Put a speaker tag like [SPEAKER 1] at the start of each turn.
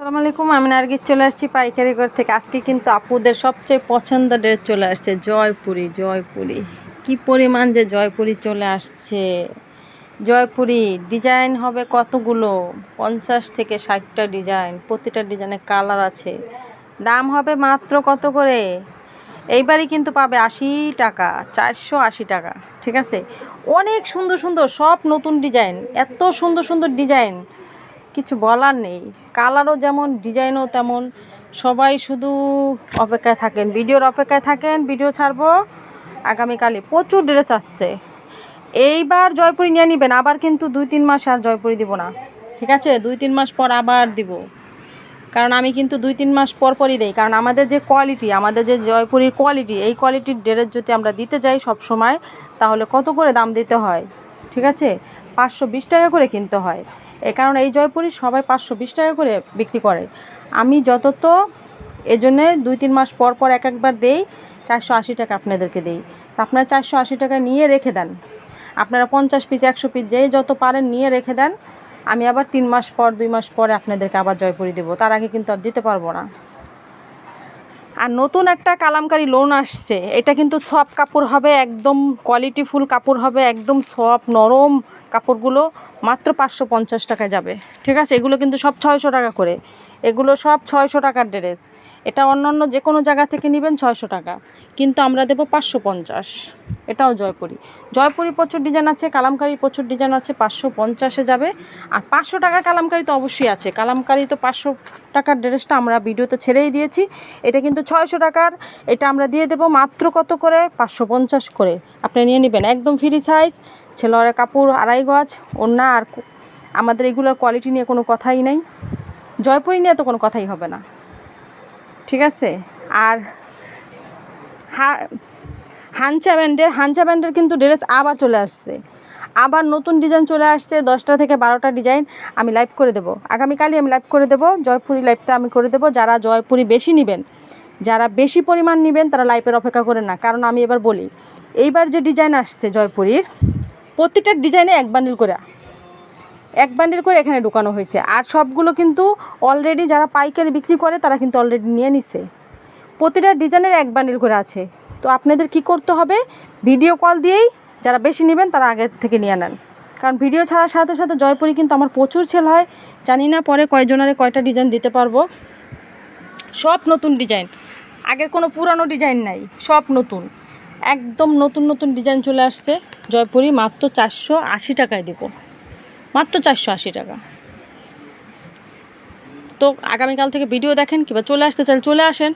[SPEAKER 1] আসসালামু আলাইকুম, আমি নার্গিস চলে আসছি পাইকারি ঘর থেকে। আজকে কিন্তু আপুদের সবচেয়ে পছন্দ ড্রেস চলে আসছে জয়পুরি জয়পুরি। কি পরিমাণ যে জয়পুরি চলে আসছে। জয়পুরি ডিজাইন হবে কতগুলো? পঞ্চাশ থেকে ষাটটা ডিজাইন, প্রতিটা ডিজাইনের কালার আছে। দাম হবে মাত্র কত করে? এইবারই কিন্তু পাবে আশি টাকা, চারশো আশি টাকা, ঠিক আছে? অনেক সুন্দর সুন্দর, সব নতুন ডিজাইন, এত সুন্দর সুন্দর ডিজাইন। কিছু বলার নেই। কালারও যেমন, ডিজাইনও তেমন। সবাই শুধু অপেক্ষায় থাকেন। ভিডিওর অপেক্ষায় থাকেন। ভিডিও ছাড়বো আগামীকালে প্রচুর ড্রেস আসছে। এইবার জয়পুরি নিয়ে নেবেন। আবার কিন্তু দুই তিন মাস আর জয়পুরি দিব না। ঠিক আছে? দুই তিন মাস পর আবার দিব। কারণ আমি কিন্তু দুই তিন মাস পর পরই দেই। কারণ আমাদের যে কোয়ালিটি আমাদের যে জয়পুরির কোয়ালিটি এই কোয়ালিটির ড্রেস যদি আমরা দিতে যাই সব সময়, তাহলে কত করে দাম দিতে হয়? ঠিক আছে? পাঁচশো বিশ টাকা করে কিনতে হয়। কারণ এই জয়পুরি সবাই পাঁচশো বিশ টাকা করে বিক্রি করে। আমি যত তো এই জন্যে দুই তিন মাস পর পর এক একবার দেই, চারশো আশি টাকা আপনাদেরকে দেই। তা আপনারা চারশো আশি টাকা নিয়ে রেখে দেন। আপনারা পঞ্চাশ পিস, একশো পিস যেই যত পারেন নিয়ে রেখে দেন। আমি আবার তিন মাস পর, দুই মাস পরে আপনাদেরকে আবার জয়পুরি দেবো। তার আগে কিন্তু আর দিতে পারব না। আর নতুন একটা কালামকারি লোন আসছে। এটা কিন্তু সব কাপড় হবে, একদম কোয়ালিটিফুল কাপড় হবে, একদম সব নরম কাপড়গুলো মাত্র পাঁচশো পঞ্চাশ টাকায় যাবে। ঠিক আছে? এগুলো কিন্তু সব ছয়শো টাকা করে। এগুলো সব ছয়শো টাকার ড্রেস। এটা অন্যান্য যে কোনো জায়গা থেকে নেবেন ছয়শো টাকা। কিন্তু আমরা দেবো পাঁচশো পঞ্চাশ। এটাও জয়পুরি। জয়পুরি প্রচুর ডিজাইন আছে, কালামকারি প্রচুর ডিজাইন আছে, পাঁচশো পঞ্চাশে যাবে। আর পাঁচশো টাকার কালামকারি তো অবশ্যই আছে। কালামকারি তো পাঁচশো টাকার ড্রেসটা আমরা ভিডিওতে ছেড়েই দিয়েছি। এটা কিন্তু ছয়শো টাকার। এটা আমরা দিয়ে দেবো মাত্র কত করে? পাঁচশো পঞ্চাশ করে। আপনি নিয়ে নেবেন একদম ফ্রি সাইজ ছেলের কাপড়, আড়াই গজ, ওড়না আর আমাদের এগুলোর কোয়ালিটি নিয়ে কোনো কথাই নেই। জয়পুরি নিয়ে তো কোনো কথাই হবে না। ঠিক আছে? আর হা, হানচা ব্যান্ডের হানচা ব্যান্ডের কিন্তু ড্রেস আবার চলে আসছে। আবার নতুন ডিজাইন চলে আসছে, দশটা থেকে বারোটা ডিজাইন আমি লাইভ করে দেবো। আগামীকালই আমি লাইভ করে দেবো, জয়পুরি লাইভটা আমি করে দেবো। যারা জয়পুরি বেশি নেবেন, যারা বেশি পরিমাণ নেবেন, তারা লাইভের অপেক্ষা করেন না। কারণ আমি এবার বলি, এইবার যে ডিজাইন আসছে জয়পুরির, প্রতিটা ডিজাইনে এক বান্ডিল করে এক বান্ডিল করে এখানে ঢুকানো হয়েছে। আর সবগুলো কিন্তু অলরেডি যারা পাইকারি বিক্রি করে, তারা কিন্তু অলরেডি নিয়ে নিছে। প্রতিটা ডিজাইনের এক বান্ডিল করে আছে। তো আপনাদের কি করতে হবে? ভিডিও কল দিয়েই যারা বেশি নেবেন, তারা আগের থেকে নিয়ে নেন। কারণ ভিডিও ছাড়ার সাথে সাথে জয়পুরি কিন্তু আমার প্রচুর সেল হয়। জানি না পরে কয়জনারে কয়টা ডিজাইন দিতে পারব। সব নতুন ডিজাইন। আগের কোনো পুরানো ডিজাইন নাই, সব নতুন। একদম নতুন নতুন ডিজাইন চলে আসছে জয়পুরি, মাত্র চারশো আশি টাকায় দেবো। মাত্র চারশো আশি টাকা। তো আগামীকাল থেকে ভিডিও দেখেন কিংবা চলে আসতে চান, চলে আসেন।